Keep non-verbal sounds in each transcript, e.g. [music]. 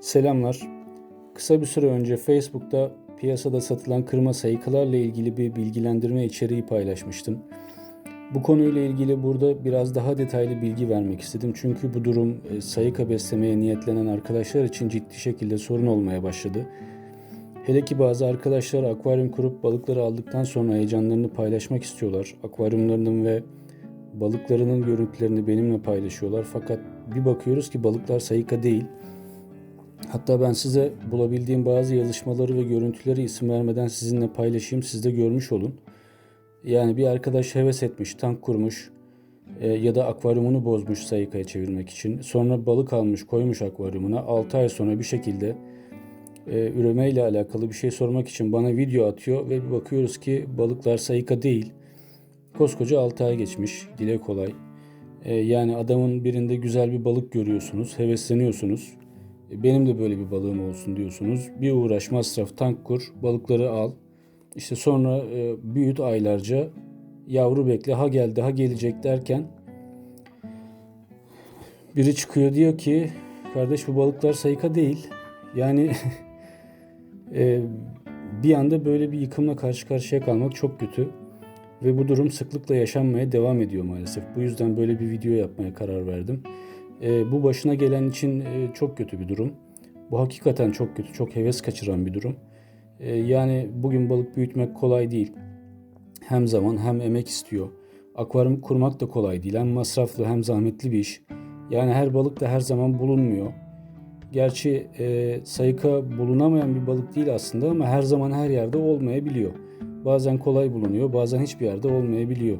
Selamlar. Kısa bir süre önce Facebook'ta piyasada satılan kırma sayıkalarla ilgili bir bilgilendirme içeriği paylaşmıştım. Bu konuyla ilgili burada biraz daha detaylı bilgi vermek istedim. Çünkü bu durum e, sayıka beslemeye niyetlenen arkadaşlar için ciddi şekilde sorun olmaya başladı. Hele ki bazı arkadaşlar akvaryum kurup balıkları aldıktan sonra heyecanlarını paylaşmak istiyorlar. Akvaryumlarının ve balıklarının görüntülerini benimle paylaşıyorlar. Fakat bir bakıyoruz ki balıklar sayıka değil. Hatta ben size bulabildiğim bazı yazışmaları ve görüntüleri isim vermeden sizinle paylaşayım. Siz de görmüş olun. Yani bir arkadaş heves etmiş, tank kurmuş e, ya da akvaryumunu bozmuş sayıkaya çevirmek için. Sonra balık almış, koymuş akvaryumuna. 6 ay sonra bir şekilde e, üremeyle alakalı bir şey sormak için bana video atıyor ve bir bakıyoruz ki balıklar sayıka değil. Koskoca 6 ay geçmiş. Dile kolay. E, yani adamın birinde güzel bir balık görüyorsunuz, hevesleniyorsunuz. E, benim de böyle bir balığım olsun diyorsunuz. Bir uğraş, masraf, tank kur, balıkları al. İşte sonra e, büyüt aylarca yavru bekle ha geldi ha gelecek derken biri çıkıyor diyor ki kardeş bu balıklar sayıka değil. Yani [laughs] e, bir anda böyle bir yıkımla karşı karşıya kalmak çok kötü. Ve bu durum sıklıkla yaşanmaya devam ediyor maalesef. Bu yüzden böyle bir video yapmaya karar verdim. E, bu başına gelen için e, çok kötü bir durum. Bu hakikaten çok kötü, çok heves kaçıran bir durum. E, yani bugün balık büyütmek kolay değil. Hem zaman hem emek istiyor. Akvaryum kurmak da kolay değil. Hem masraflı hem zahmetli bir iş. Yani her balık da her zaman bulunmuyor. Gerçi e, sayıka bulunamayan bir balık değil aslında ama her zaman her yerde olmayabiliyor. Bazen kolay bulunuyor, bazen hiçbir yerde olmayabiliyor.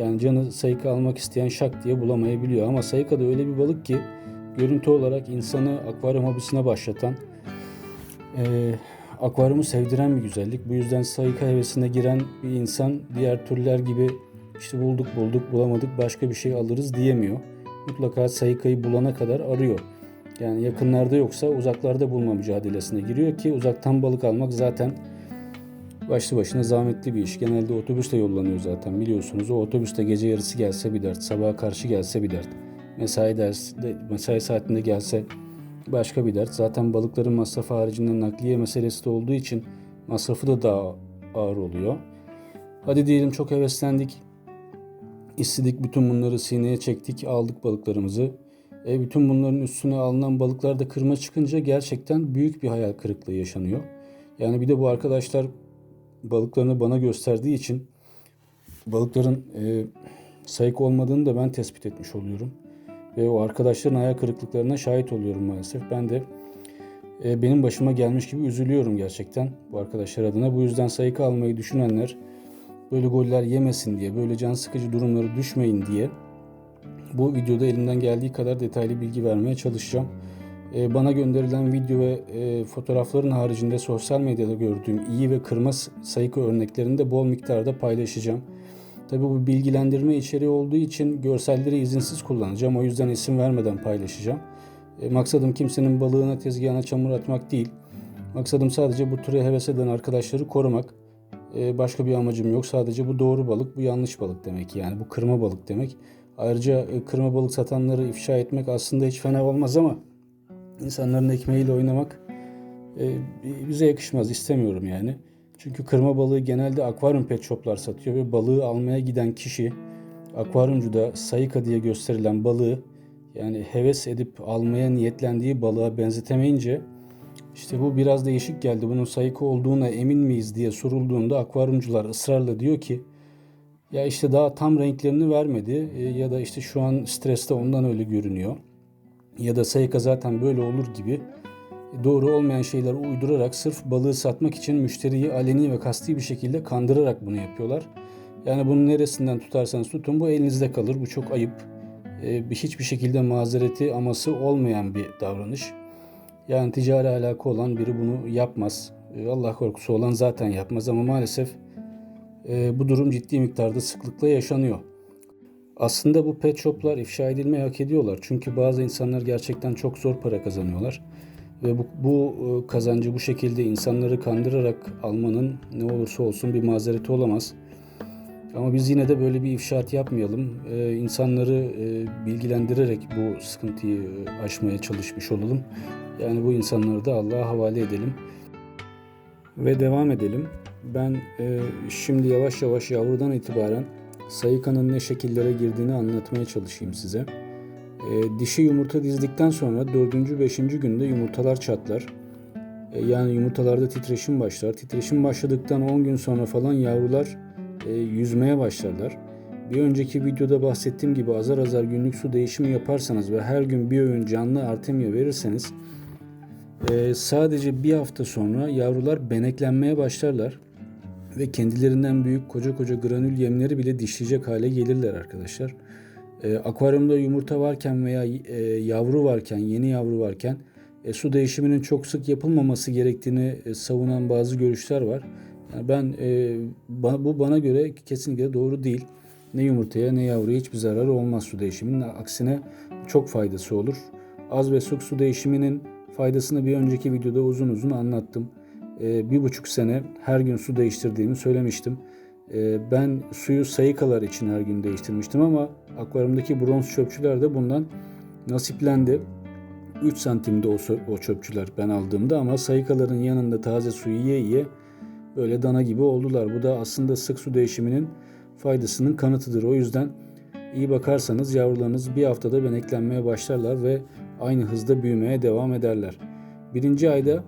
Yani canı sayıka almak isteyen şak diye bulamayabiliyor. Ama sayıka da öyle bir balık ki görüntü olarak insanı akvaryum hobisine başlatan, e, akvaryumu sevdiren bir güzellik. Bu yüzden sayıka hevesine giren bir insan diğer türler gibi işte bulduk bulduk bulamadık başka bir şey alırız diyemiyor. Mutlaka sayıkayı bulana kadar arıyor. Yani yakınlarda yoksa uzaklarda bulma mücadelesine giriyor ki uzaktan balık almak zaten başlı başına zahmetli bir iş. Genelde otobüsle yollanıyor zaten biliyorsunuz. O otobüste gece yarısı gelse bir dert, sabaha karşı gelse bir dert. Mesai ders, mesai saatinde gelse başka bir dert. Zaten balıkların masrafı haricinde nakliye meselesi de olduğu için masrafı da daha ağır oluyor. Hadi diyelim çok heveslendik. İstedik bütün bunları sineye çektik, aldık balıklarımızı. E, bütün bunların üstüne alınan balıklar da kırma çıkınca gerçekten büyük bir hayal kırıklığı yaşanıyor. Yani bir de bu arkadaşlar balıklarını bana gösterdiği için balıkların e, sayık olmadığını da ben tespit etmiş oluyorum. Ve o arkadaşların hayal kırıklıklarına şahit oluyorum maalesef. Ben de e, benim başıma gelmiş gibi üzülüyorum gerçekten bu arkadaşlar adına. Bu yüzden sayık almayı düşünenler böyle goller yemesin diye, böyle can sıkıcı durumlara düşmeyin diye bu videoda elimden geldiği kadar detaylı bilgi vermeye çalışacağım. Ee, bana gönderilen video ve e, fotoğrafların haricinde sosyal medyada gördüğüm iyi ve kırma sayıkı örneklerini de bol miktarda paylaşacağım. Tabi bu bilgilendirme içeriği olduğu için görselleri izinsiz kullanacağım. O yüzden isim vermeden paylaşacağım. E, maksadım kimsenin balığına tezgahına çamur atmak değil. Maksadım sadece bu türe heves eden arkadaşları korumak. E, başka bir amacım yok. Sadece bu doğru balık, bu yanlış balık demek yani. Bu kırma balık demek. Ayrıca kırma balık satanları ifşa etmek aslında hiç fena olmaz ama insanların ekmeğiyle oynamak e, bize yakışmaz. istemiyorum yani. Çünkü kırma balığı genelde akvaryum pet shoplar satıyor ve balığı almaya giden kişi akvaryumcuda sayıka diye gösterilen balığı yani heves edip almaya niyetlendiği balığa benzetemeyince işte bu biraz değişik geldi. Bunun sayıka olduğuna emin miyiz diye sorulduğunda akvaryumcular ısrarla diyor ki ya işte daha tam renklerini vermedi e, ya da işte şu an streste ondan öyle görünüyor. Ya da sayıka zaten böyle olur gibi doğru olmayan şeyler uydurarak sırf balığı satmak için müşteriyi aleni ve kasti bir şekilde kandırarak bunu yapıyorlar. Yani bunun neresinden tutarsanız tutun bu elinizde kalır. Bu çok ayıp. Ee, hiçbir şekilde mazereti aması olmayan bir davranış. Yani ticari alaka olan biri bunu yapmaz. Ee, Allah korkusu olan zaten yapmaz ama maalesef e, bu durum ciddi miktarda sıklıkla yaşanıyor. Aslında bu pet shoplar ifşa edilmeyi hak ediyorlar. Çünkü bazı insanlar gerçekten çok zor para kazanıyorlar. Ve bu, bu e, kazancı bu şekilde insanları kandırarak almanın ne olursa olsun bir mazereti olamaz. Ama biz yine de böyle bir ifşaat yapmayalım. Ee, insanları e, bilgilendirerek bu sıkıntıyı e, aşmaya çalışmış olalım. Yani bu insanları da Allah'a havale edelim. Ve devam edelim. Ben e, şimdi yavaş yavaş yavrudan itibaren sayıkanın ne şekillere girdiğini anlatmaya çalışayım size. E, dişi yumurta dizdikten sonra 4. 5. günde yumurtalar çatlar. E, yani yumurtalarda titreşim başlar. Titreşim başladıktan 10 gün sonra falan yavrular e, yüzmeye başlarlar. Bir önceki videoda bahsettiğim gibi azar azar günlük su değişimi yaparsanız ve her gün bir öğün canlı artemia verirseniz e, sadece bir hafta sonra yavrular beneklenmeye başlarlar ve kendilerinden büyük koca koca granül yemleri bile dişleyecek hale gelirler arkadaşlar. E, akvaryumda yumurta varken veya e, yavru varken, yeni yavru varken e, su değişiminin çok sık yapılmaması gerektiğini e, savunan bazı görüşler var. Yani ben e, ba- bu bana göre kesinlikle doğru değil. Ne yumurtaya ne yavruya hiçbir zararı olmaz su değişiminin. Aksine çok faydası olur. Az ve sık su değişiminin faydasını bir önceki videoda uzun uzun anlattım. E, bir buçuk sene her gün su değiştirdiğimi söylemiştim. E, ben suyu sayıkalar için her gün değiştirmiştim ama akvaryumdaki bronz çöpçüler de bundan nasiplendi. 3 santimde o, o çöpçüler ben aldığımda ama sayıkaların yanında taze suyu yiye yiye böyle dana gibi oldular. Bu da aslında sık su değişiminin faydasının kanıtıdır. O yüzden iyi bakarsanız yavrularınız bir haftada beneklenmeye başlarlar ve aynı hızda büyümeye devam ederler. Birinci ayda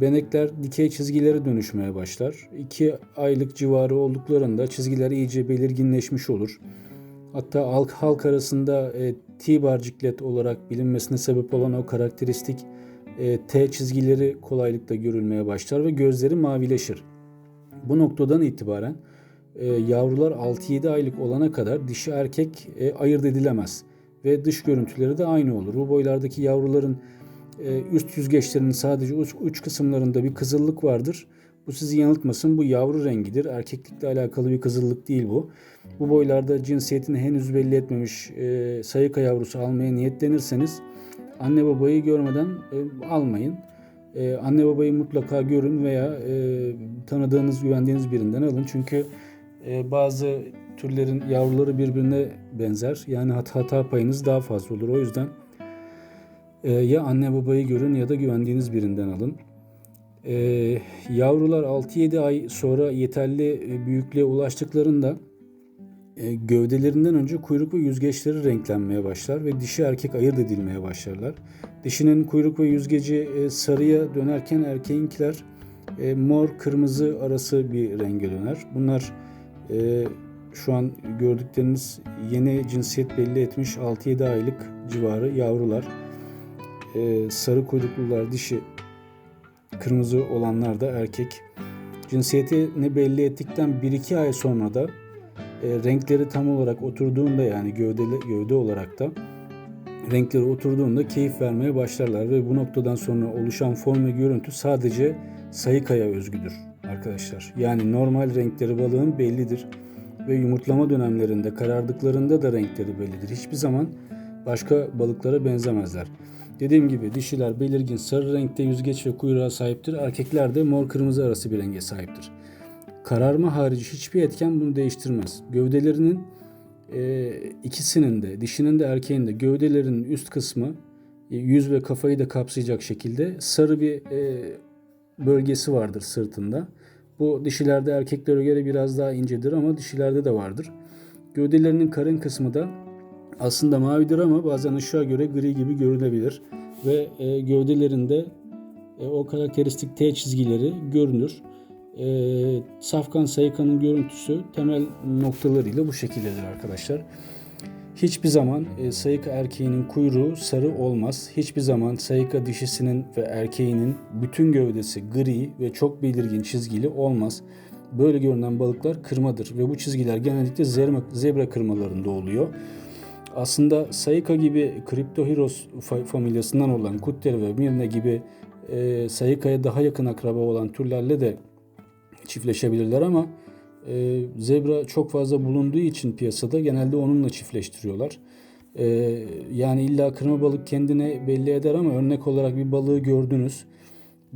benekler dikey çizgilere dönüşmeye başlar. 2 aylık civarı olduklarında çizgiler iyice belirginleşmiş olur. Hatta halk, halk arasında e, T-bar ciklet olarak bilinmesine sebep olan o karakteristik e, T çizgileri kolaylıkla görülmeye başlar ve gözleri mavileşir. Bu noktadan itibaren e, yavrular 6-7 aylık olana kadar dişi erkek e, ayırt edilemez ve dış görüntüleri de aynı olur. Bu boylardaki yavruların üst yüzgeçlerinin sadece uç kısımlarında bir kızıllık vardır. Bu sizi yanıltmasın. Bu yavru rengidir. Erkeklikle alakalı bir kızıllık değil bu. Bu boylarda cinsiyetini henüz belli etmemiş e, sayıka yavrusu almaya niyetlenirseniz anne babayı görmeden e, almayın. E, anne babayı mutlaka görün veya e, tanıdığınız, güvendiğiniz birinden alın. Çünkü e, bazı türlerin yavruları birbirine benzer. Yani hata, hata payınız daha fazla olur. O yüzden e, ya anne babayı görün ya da güvendiğiniz birinden alın. E, yavrular 6-7 ay sonra yeterli e, büyüklüğe ulaştıklarında e, gövdelerinden önce kuyruk ve yüzgeçleri renklenmeye başlar ve dişi erkek ayırt edilmeye başlarlar. Dişinin kuyruk ve yüzgeci e, sarıya dönerken erkeğinkiler e, mor kırmızı arası bir renge döner. Bunlar e, şu an gördükleriniz yeni cinsiyet belli etmiş 6-7 aylık civarı yavrular. E, sarı kuyruklular dişi, kırmızı olanlar da erkek. Cinsiyetini belli ettikten 1-2 ay sonra da e, renkleri tam olarak oturduğunda yani gövdeli, gövde olarak da renkleri oturduğunda keyif vermeye başlarlar ve bu noktadan sonra oluşan form ve görüntü sadece sayıkaya özgüdür arkadaşlar. Yani normal renkleri balığın bellidir ve yumurtlama dönemlerinde karardıklarında da renkleri bellidir. Hiçbir zaman başka balıklara benzemezler. Dediğim gibi dişiler belirgin sarı renkte yüzgeç ve kuyruğa sahiptir. Erkekler de mor kırmızı arası bir renge sahiptir. Kararma harici hiçbir etken bunu değiştirmez. Gövdelerinin e, ikisinin de dişinin de erkeğin de gövdelerinin üst kısmı e, yüz ve kafayı da kapsayacak şekilde sarı bir e, bölgesi vardır sırtında. Bu dişilerde erkeklere göre biraz daha incedir ama dişilerde de vardır. Gövdelerinin karın kısmı da aslında mavidir ama bazen ışığa göre gri gibi görünebilir. Ve e, gövdelerinde e, o karakteristik T çizgileri görünür. E, safkan sayıkanın görüntüsü temel noktalarıyla bu şekildedir arkadaşlar. Hiçbir zaman e, sayıka erkeğinin kuyruğu sarı olmaz. Hiçbir zaman sayıka dişisinin ve erkeğinin bütün gövdesi gri ve çok belirgin çizgili olmaz. Böyle görünen balıklar kırmadır ve bu çizgiler genellikle zebra, zebra kırmalarında oluyor. Aslında Sayıka gibi Cryptoheros fa- familyasından olan Kutter ve Mirne gibi e, Sayıka'ya daha yakın akraba olan türlerle de çiftleşebilirler ama e, zebra çok fazla bulunduğu için piyasada genelde onunla çiftleştiriyorlar. E, yani illa kırma balık kendine belli eder ama örnek olarak bir balığı gördünüz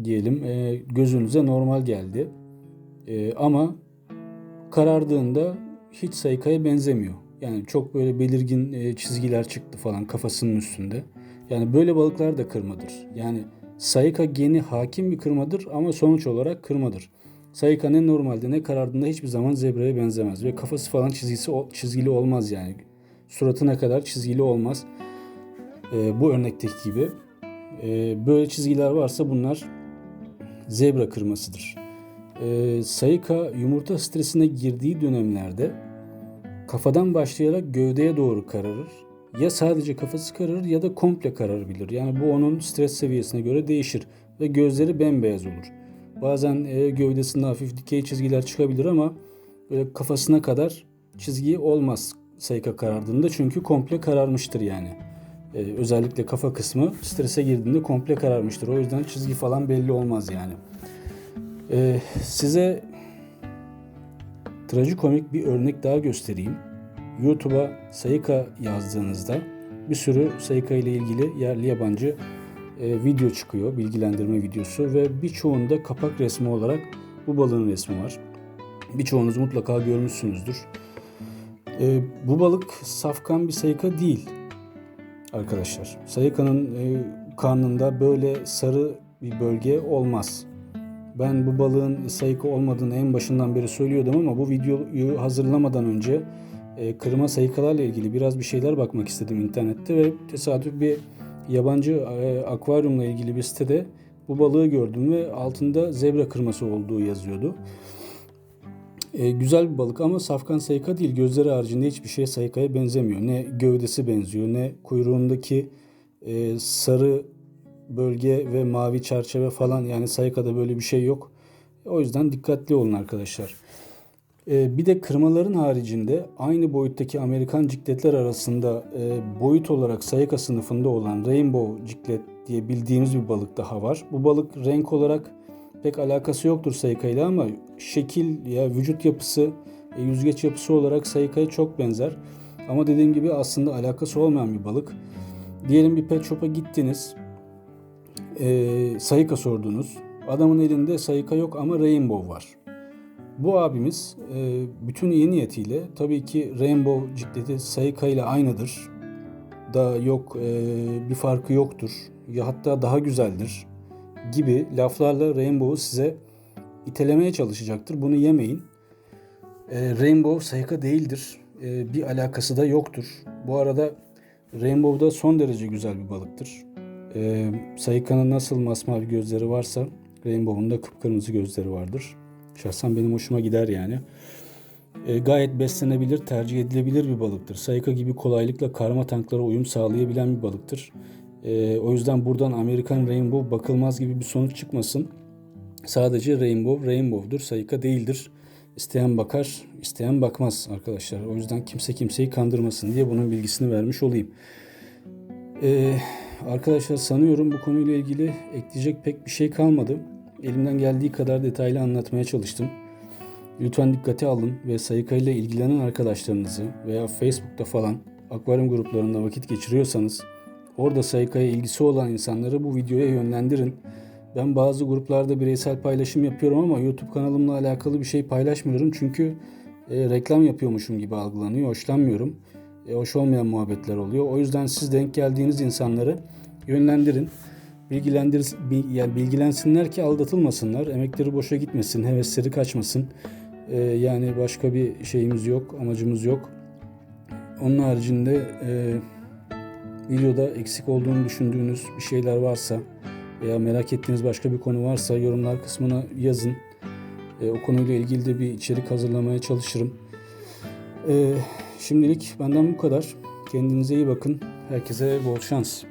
diyelim e, gözünüze normal geldi. E, ama karardığında hiç sayıkaya benzemiyor. Yani çok böyle belirgin e, çizgiler çıktı falan kafasının üstünde. Yani böyle balıklar da kırmadır. Yani sayıka geni hakim bir kırmadır ama sonuç olarak kırmadır. Sayıka ne normalde ne karardığında hiçbir zaman zebraya benzemez ve kafası falan çizgisi çizgili olmaz yani. Suratına kadar çizgili olmaz. E, bu örnekteki gibi. E, böyle çizgiler varsa bunlar zebra kırmasıdır. E, sayıka yumurta stresine girdiği dönemlerde kafadan başlayarak gövdeye doğru kararır. Ya sadece kafası kararır ya da komple kararabilir. Yani bu onun stres seviyesine göre değişir ve gözleri bembeyaz olur. Bazen e, gövdesinde hafif dikey çizgiler çıkabilir ama böyle kafasına kadar çizgi olmaz sayıka karardığında çünkü komple kararmıştır yani. E, özellikle kafa kısmı strese girdiğinde komple kararmıştır. O yüzden çizgi falan belli olmaz yani. E, size trajikomik bir örnek daha göstereyim. YouTube'a Sayıka yazdığınızda bir sürü Sayıka ile ilgili yerli yabancı e, video çıkıyor, bilgilendirme videosu ve birçoğunda kapak resmi olarak bu balığın resmi var. Birçoğunuz mutlaka görmüşsünüzdür. E, bu balık safkan bir sayıka değil arkadaşlar. Sayıkanın e, karnında böyle sarı bir bölge olmaz. Ben bu balığın sayıka olmadığını en başından beri söylüyordum ama bu videoyu hazırlamadan önce e, kırma sayıkalarla ilgili biraz bir şeyler bakmak istedim internette ve tesadüf bir yabancı e, akvaryumla ilgili bir sitede bu balığı gördüm ve altında zebra kırması olduğu yazıyordu. E, güzel bir balık ama safkan sayıka değil. Gözleri haricinde hiçbir şey sayıkaya benzemiyor. Ne gövdesi benziyor ne kuyruğundaki e, sarı bölge ve mavi çerçeve falan yani sayıkada böyle bir şey yok. O yüzden dikkatli olun arkadaşlar. E, bir de kırmaların haricinde aynı boyuttaki Amerikan cikletler arasında e, boyut olarak sayıka sınıfında olan Rainbow ciklet diye bildiğimiz bir balık daha var. Bu balık renk olarak pek alakası yoktur sayıka ile ama şekil ya vücut yapısı, e, yüzgeç yapısı olarak sayıkaya çok benzer. Ama dediğim gibi aslında alakası olmayan bir balık. Diyelim bir pet shop'a gittiniz. E, sayıka sordunuz. Adamın elinde sayıka yok ama rainbow var. Bu abimiz e, bütün iyi niyetiyle tabii ki rainbow cikleti sayıka ile aynıdır. Da yok e, bir farkı yoktur. Ya hatta daha güzeldir gibi laflarla Rainbow'u size itelemeye çalışacaktır. Bunu yemeyin. E, Rainbow sayıka değildir. E, bir alakası da yoktur. Bu arada Rainbow da son derece güzel bir balıktır. E, sayıkanın nasıl masmavi gözleri varsa Rainbow'un da kıpkırmızı gözleri vardır. Şahsen benim hoşuma gider yani. E, gayet beslenebilir, tercih edilebilir bir balıktır. Sayıka gibi kolaylıkla karma tanklara uyum sağlayabilen bir balıktır. E, o yüzden buradan Amerikan Rainbow bakılmaz gibi bir sonuç çıkmasın. Sadece Rainbow Rainbow'dur, sayıka değildir. İsteyen bakar, isteyen bakmaz arkadaşlar. O yüzden kimse kimseyi kandırmasın diye bunun bilgisini vermiş olayım. Ee, arkadaşlar sanıyorum bu konuyla ilgili ekleyecek pek bir şey kalmadı. Elimden geldiği kadar detaylı anlatmaya çalıştım. Lütfen dikkate alın ve Sayıka ile ilgilenen arkadaşlarınızı veya Facebook'ta falan akvaryum gruplarında vakit geçiriyorsanız orada Sayıka'ya ilgisi olan insanları bu videoya yönlendirin. Ben bazı gruplarda bireysel paylaşım yapıyorum ama YouTube kanalımla alakalı bir şey paylaşmıyorum. Çünkü e, reklam yapıyormuşum gibi algılanıyor. Hoşlanmıyorum. E, hoş olmayan muhabbetler oluyor. O yüzden siz denk geldiğiniz insanları yönlendirin. Bilgilendir, yani bilgilensinler ki aldatılmasınlar. Emekleri boşa gitmesin, hevesleri kaçmasın. E, yani başka bir şeyimiz yok, amacımız yok. Onun haricinde e, videoda eksik olduğunu düşündüğünüz bir şeyler varsa veya merak ettiğiniz başka bir konu varsa yorumlar kısmına yazın. E, o konuyla ilgili de bir içerik hazırlamaya çalışırım. E, şimdilik benden bu kadar. Kendinize iyi bakın. Herkese bol şans.